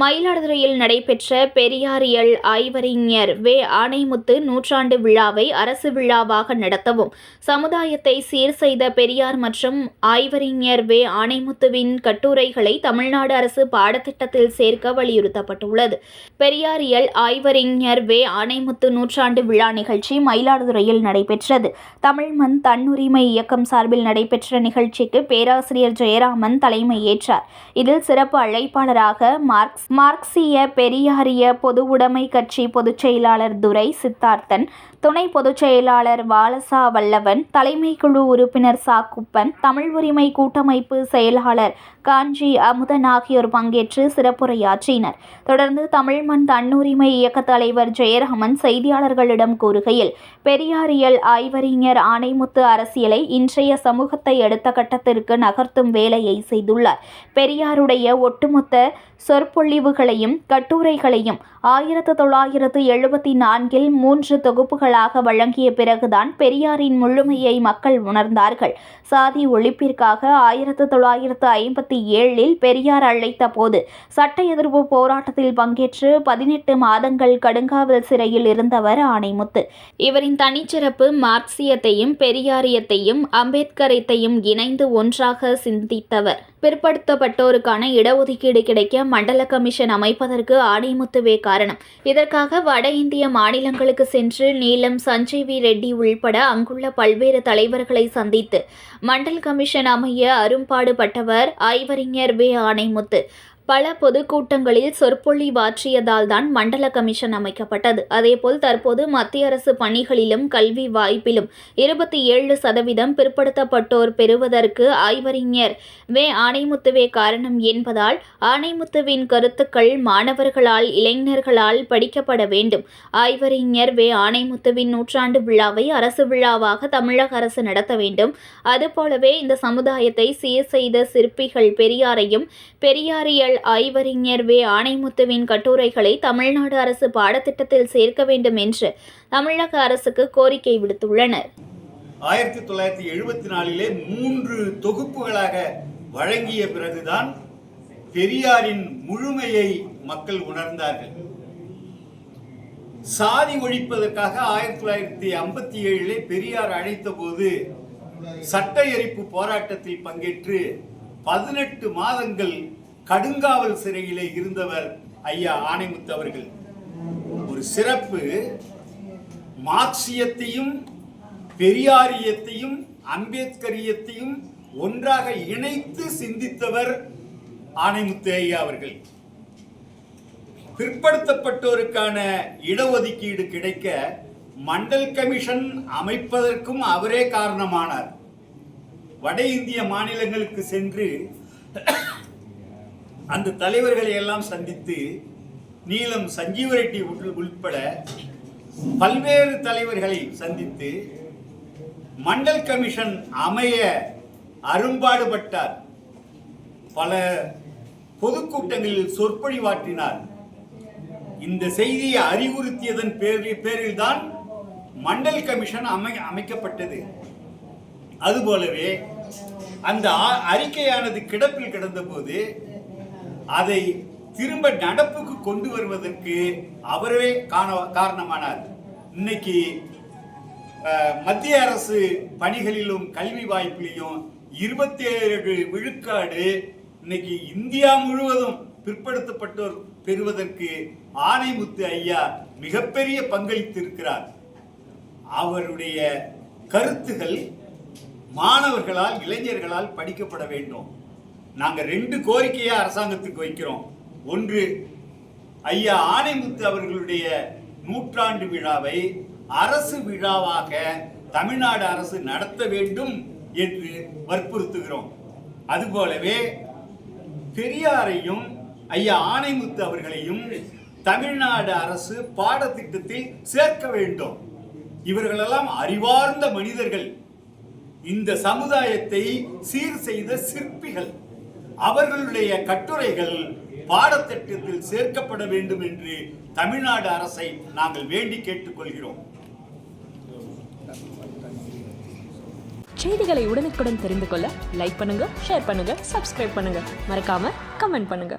மயிலாடுதுறையில் நடைபெற்ற பெரியாரியல் ஆய்வறிஞர் வே. ஆணைமுத்து நூற்றாண்டு விழாவை அரசு விழாவாக நடத்தவும் சமுதாயத்தை சீர் செய்த பெரியார் மற்றும் ஆய்வறிஞர் வே. ஆணைமுத்துவின் கட்டுரைகளை தமிழ்நாடு அரசு பாடத்திட்டத்தில் சேர்க்க வலியுறுத்தப்பட்டுள்ளது. பெரியாரியல் ஆய்வறிஞர் வே. ஆணைமுத்து நூற்றாண்டு விழா நிகழ்ச்சி மயிலாடுதுறையில் நடைபெற்றது. தமிழ் மண் தன்னுரிமை இயக்கம் சார்பில் நடைபெற்ற நிகழ்ச்சிக்கு பேராசிரியர் ஜெயராமன் தலைமை ஏற்றார் இதில் சிறப்பு அழைப்பாளராக மார்க்ஸ் மார்க்சிய பெரியாரிய பொதுவுடைமை கட்சி பொதுச் செயலாளர் துரை சித்தார்த்தன் துணை பொதுச் செயலாளர் வாலசா வல்லவன் தலைமை குழு உறுப்பினர் சாக்குப்பன் தமிழ் உரிமை கூட்டமைப்பு செயலாளர் காஞ்சி அமுதன் ஆகியோர் பங்கேற்று சிறப்புரையாற்றினர். தொடர்ந்து தமிழ் மண் தன்னுரிமை இயக்க தலைவர் ஜெயராமன் செய்தியாளர்களிடம் கூறுகையில் பெரியாரியல் ஆய்வறிஞர் ஆணைமுத்து அரசியலை இன்றைய சமூகத்தை அடுத்த கட்டத்திற்கு நகர்த்தும் வேலையை செய்துள்ளார். பெரியாருடைய ஒட்டுமொத்த சொற்பொழிவுகளையும் கட்டுரைகளையும் ஆயிரத்து தொள்ளாயிரத்து எழுபத்தி நான்கில் மூன்று தொகுப்புகள் தொகுப்புகளாக வழங்கிய பிறகுதான் பெரியாரின் முழுமையை மக்கள் உணர்ந்தார்கள். சாதி ஒழிப்பிற்காக ஆயிரத்து தொள்ளாயிரத்து ஐம்பத்தி ஏழில் பெரியார் அழைத்த போது சட்ட எதிர்ப்பு போராட்டத்தில் பங்கேற்று பதினெட்டு மாதங்கள் கடுங்காவல் சிறையில் இருந்தவர் ஆணைமுத்து இவரின் தனிச்சிறப்பு மார்க்சியத்தையும் பெரியாரியத்தையும் அம்பேத்கரத்தையும் இணைந்து ஒன்றாக சிந்தித்தவர். பிற்படுத்தப்பட்டோருக்கான இடஒதுக்கீடு கிடைக்க மண்டல கமிஷன் அமைப்பதற்கு ஆணைமுத்துவே காரணம். இதற்காக வட இந்திய மாநிலங்களுக்கு சென்று நீல நீலம் சஞ்சீவி ரெட்டி உள்பட அங்குள்ள பல்வேறு தலைவர்களை சந்தித்து மண்டல் கமிஷன் அமைய அரும்பாடுபட்டவர் ஆய்வறிஞர் வே. ஆணைமுத்து பல பொதுக்கூட்டங்களில் சொற்பொழிவாற்றியதால் தான் மண்டல கமிஷன் அமைக்கப்பட்டது. அதேபோல் தற்போது மத்திய அரசு பணிகளிலும் கல்வி வாய்ப்பிலும் இருபத்தி ஏழு சதவீதம் பிற்படுத்தப்பட்டோர் பெறுவதற்கு ஆய்வறிஞர் வே. ஆணைமுத்துவே காரணம் என்பதால் ஆணைமுத்துவின் கருத்துக்கள் மாணவர்களால் இளைஞர்களால் படிக்கப்பட வேண்டும். ஆய்வறிஞர் வே. ஆணைமுத்துவின் நூற்றாண்டு விழாவை அரசு விழாவாக தமிழக அரசு நடத்த வேண்டும். அதுபோலவே இந்த சமுதாயத்தை சீர் செய்த சிற்பிகள் பெரியாரையும் பெரியாரியல் ஆய்வறிஞர் வே. ஆணைமுத்துவின் கட்டுரைகளை தமிழ்நாடு அரசு பாடத்திட்டத்தில் சேர்க்க வேண்டும் என்று தமிழக அரசுக்கு கோரிக்கை விடுத்துள்ளனர். ஆயிரத்தி தொள்ளாயிரத்தி எழுபத்தி நாலிலே மூன்று தொகுப்புகளாக வழங்கிய பிறகுதான் பெரியாரின் முழுமையை மக்கள் உணர்ந்தார்கள். சாதி ஒழிப்பதற்காக ஆயிரத்தி தொள்ளாயிரத்தி ஐம்பத்தி ஏழிலே பெரியார் அழைத்த போது சட்ட எரிப்பு போராட்டத்தில் பங்கேற்று பதினெட்டு மாதங்கள் கடுங்காவல் சிறையிலே இருந்தவர் ஐயா ஆணைமுத்து அவர்கள். ஒரு சிறப்பு மார்க்சியத்தையும் பெரியாரியத்தையும் அம்பேத்கரியத்தையும் ஒன்றாக இணைத்து சிந்தித்தவர் ஆணைமுத்து ஐயா அவர்கள். பிற்படுத்தப்பட்டோருக்கான இடஒதுக்கீடு கிடைக்க மண்டல் கமிஷன் அமைப்பதற்கும் அவரே காரணமானார். வட இந்திய மாநிலங்களுக்கு சென்று அந்த தலைவர்களை எல்லாம் சந்தித்து நீலம் சஞ்சீவ ரெட்டி உள்- உள்பட பல்வேறு தலைவர்களை சந்தித்து மண்டல் கமிஷன் அமைய அரும்பாடுபட்டார். பல பொதுக்கூட்டங்களில் சொற்பொழிவாற்றினார். இந்த செய்தியை அறிவுறுத்தியதன் பேரில் தான் மண்டல் கமிஷன் அமை அமைக்கப்பட்டது. அதுபோலவே அந்த அறிக்கையானது கிடப்பில் கிடந்தபோது அதை திரும்ப நடப்புக்கு கொண்டு வருவதற்கு அவரே காண காரணமானார். இன்னைக்கு மத்திய அரசு பணிகளிலும் கல்வி வாய்ப்பிலையும் இருபத்தி ஏழு விழுக்காடு இன்னைக்கு இந்தியா முழுவதும் பிற்படுத்தப்பட்டோர் பெறுவதற்கு ஆணைமுத்து ஐயா மிகப்பெரிய பங்களித்திருக்கிறார். அவருடைய கருத்துகள் மாணவர்களால் இளைஞர்களால் படிக்கப்பட வேண்டும். நாங்கள் ரெண்டு கோரிக்கையை அரசாங்கத்துக்கு வைக்கிறோம். ஒன்று ஐயா ஆணைமுத்து அவர்களுடைய நூற்றாண்டு விழாவை அரசு விழாவாக தமிழ்நாடு அரசு நடத்த வேண்டும் என்று வற்புறுத்துகிறோம். அதுபோலவே பெரியாரையும் ஐயா ஆணைமுத்து அவர்களையும் தமிழ்நாடு அரசு பாடத்திட்டத்தில் சேர்க்க வேண்டும். இவர்களெல்லாம் அறிவார்ந்த மனிதர்கள். இந்த சமுதாயத்தை சீர் செய்த சிற்பிகள். அவர்களுடைய கட்டுரைகள் பாடத்திட்டத்தில் சேர்க்கப்பட வேண்டும் என்று தமிழ்நாடு அரசை நாங்கள் வேண்டி கேட்டுக்கொள்கிறோம். செய்திகளை உடனுக்குடன் தெரிந்து கொள்ள லைக் பண்ணுங்க ஷேர் பண்ணுங்க சப்ஸ்கிரைப் பண்ணுங்க. மறக்காம கமெண்ட் பண்ணுங்க.